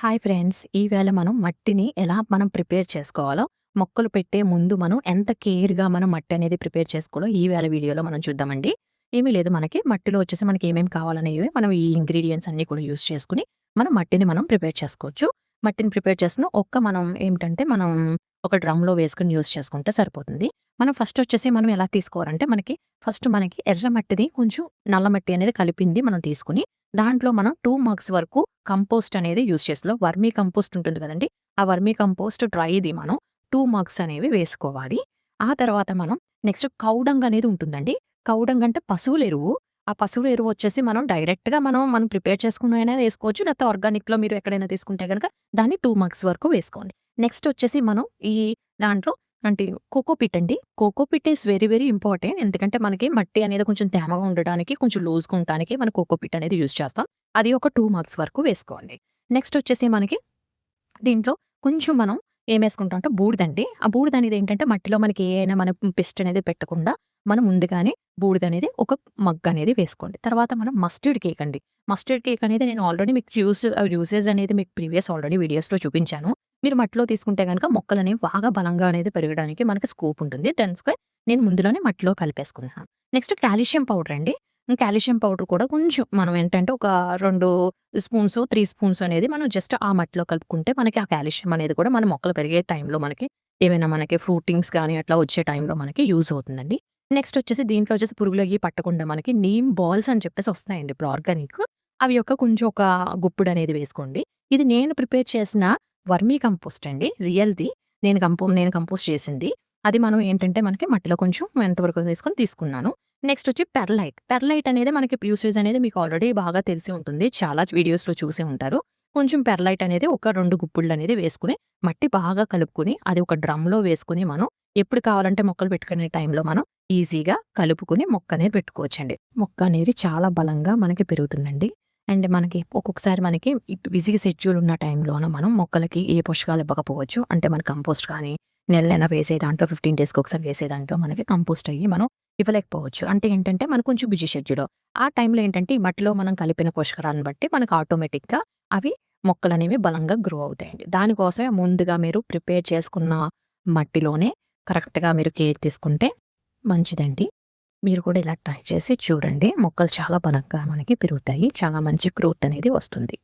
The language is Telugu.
హాయ్ ఫ్రెండ్స్ ఈవేళ మనం మట్టిని ఎలా మనం ప్రిపేర్ చేసుకోవాలో మొక్కలు పెట్టే ముందు మనం ఎంత కేర్గా మనం మట్టి అనేది ప్రిపేర్ చేసుకోవాలో ఈవేళ వీడియోలో మనం చూద్దామండి. ఏమీ లేదు మనకి మట్టిలో వచ్చేసి మనకి ఏమేమి కావాలనేవి మనం ఈ ఇంగ్రీడియంట్స్ అన్ని కూడా యూస్ చేసుకుని మనం మట్టిని మనం ప్రిపేర్ చేసుకోవచ్చు. మట్టిని ప్రిపేర్ చేసుకుని ఒక్క మనం ఏమిటంటే మనం ఒక డ్రమ్లో వేసుకుని యూస్ చేసుకుంటే సరిపోతుంది. మనం ఫస్ట్ వచ్చేసి మనం ఎలా తీసుకోవాలంటే మనకి ఫస్ట్ మనకి ఎర్ర మట్టిది కొంచెం నల్ల మట్టి అనేది కలిపింది మనం తీసుకుని దాంట్లో మనం టూ మార్క్స్ వరకు కంపోస్ట్ అనేది యూస్ చేస్తాం. వర్మీ కంపోస్ట్ ఉంటుంది కదండి. ఆ వర్మీ కంపోస్ట్ డ్రైది మనం టూ మార్క్స్ అనేవి వేసుకోవాలి. ఆ తర్వాత మనం నెక్స్ట్ కౌడంగ్ అనేది ఉంటుందండి. కౌడంగ్ అంటే పశువుల ఎరువు. ఆ పశువుల ఎరువు వచ్చేసి మనం డైరెక్ట్గా మనం మనం ప్రిపేర్ చేసుకున్న వేసుకోవచ్చు. లేకపోతే ఆర్గానిక్లో మీరు ఎక్కడైనా తీసుకుంటే కనుక దాన్ని టూ మగ్స్ వరకు వేసుకోండి. నెక్స్ట్ వచ్చేసి మనం ఈ దాంట్లో అంటే కోకో పిట్ అండి. Coco pit is very very important ఎందుకంటే మనకి మట్టి అనేది కొంచెం తేమగా ఉండడానికి కొంచెం లూజ్గా ఉండడానికి మనం కోకో పిట్ అనేది యూజ్ చేస్తాం. అది ఒక టూ మార్క్స్ వరకు వేసుకోవాలి. నెక్స్ట్ వచ్చేసి మనకి దీంట్లో కొంచెం మనం ఏం వేసుకుంటాం అంటే బూడిదండి ఆ బూడిద అనేది ఏంటంటే మట్టిలో మనకి ఏమైనా మన పెస్ట్ అనేది పెట్టకుండా మనం ముందుగానే బూడిద అనేది ఒక మగ్ అనేది వేసుకోండి. తర్వాత మనం మస్టర్డ్ కేక్ అండి. మస్టర్డ్ కేక్ అనేది నేను ఆల్రెడీ మీకు యూస్ యూసేజ్ అనేది మీకు ప్రీవియస్ ఆల్రెడీ వీడియోస్లో చూపించాను. మీరు మట్టిలో తీసుకుంటే కనుక మొక్కలు అనేవి బాగా బలంగా అనేది పెరగడానికి మనకి స్కోప్ ఉంటుంది. దానికి నేను ముందులోనే మట్టిలో కలిపేసుకున్నాను నెక్స్ట్ కాల్షియం పౌడర్ అండి. కాల్షియం పౌడర్ కూడా కొంచెం మనం ఏంటంటే ఒక రెండు స్పూన్స్ త్రీ స్పూన్స్ అనేది మనం జస్ట్ ఆ మట్టిలో కలుపుకుంటే మనకి ఆ కాల్షియం అనేది కూడా మన మొక్కలు పెరిగే టైంలో మనకి ఏమైనా మనకి ఫ్రూటింగ్స్ కానీ అట్లా వచ్చే టైంలో మనకి యూజ్ అవుతుందండి. నెక్స్ట్ వచ్చేసి దీంట్లో వచ్చేసి పురుగులు అయ్యి పట్టకుండా మనకి నీమ్ బాల్స్ అని చెప్పేసి వస్తాయండి. ఇప్పుడు ఆర్గానిక్ అవి యొక్క కొంచెం ఒక గుప్పుడు అనేది వేసుకోండి. ఇది నేను ప్రిపేర్ చేసిన వర్మీ కంపోస్ట్ అండి. రియల్ది. నేను కంపో నేను కంపోస్ట్ చేసింది. అది మనం ఏంటంటే మనకి మట్టిలో కొంచెం ఎంతవరకు తీసుకొని తీసుకున్నాను. నెక్స్ట్ వచ్చి పెర్లైట్. పెర్లైట్ అనేది మనకి యూసేజ్ అనేది మీకు ఆల్రెడీ బాగా తెలిసి ఉంటుంది. చాలా వీడియోస్లో చూసే ఉంటారు. కొంచెం పెర్లైట్ అనేది ఒక రెండు గుప్పుళ్ళు అనేది వేసుకుని మట్టి బాగా కలుపుకుని అది ఒక డ్రమ్లో వేసుకుని మనం ఎప్పుడు కావాలంటే మొక్కలు పెట్టుకునే టైంలో మనం ఈజీగా కలుపుకుని మొక్క అనేది పెట్టుకోవచ్చండి. మొక్క అనేది చాలా బలంగా మనకి పెరుగుతుందండి. అండ్ మనకి ఒక్కొక్కసారి మనకి బిజీ షెడ్యూల్ ఉన్న టైంలోనూ మనం మొక్కలకి ఏ పోషకాలు ఇవ్వకపోవచ్చు. అంటే మన కంపోస్ట్ కానీ నెలైనా వేసే దాంట్లో ఫిఫ్టీన్ డేస్కి ఒకసారి వేసే దాంట్లో మనకి కంపోస్ట్ అయ్యి మనం ఇవ్వలేకపోవచ్చు. అంటే ఏంటంటే మనకు కొంచెం బిజీ షెడ్యూల్. ఆ టైంలో ఏంటంటే ఈ మట్టిలో మనం కలిపిన పోషకాలను బట్టి మనకు ఆటోమేటిక్గా అవి మొక్కలు అనేవి బలంగా గ్రో అవుతాయండి. దానికోసమే ముందుగా మీరు ప్రిపేర్ చేసుకున్న మట్టిలోనే కరెక్ట్గా మీరు కేర్ తీసుకుంటే మంచిదండి. మీరు కూడా ఇలా ట్రై చేసి చూడండి. మొక్కలు చాలా బలంగా మనకి పెరుగుతాయి. చాలా మంచి గ్రోత్ అనేది వస్తుంది.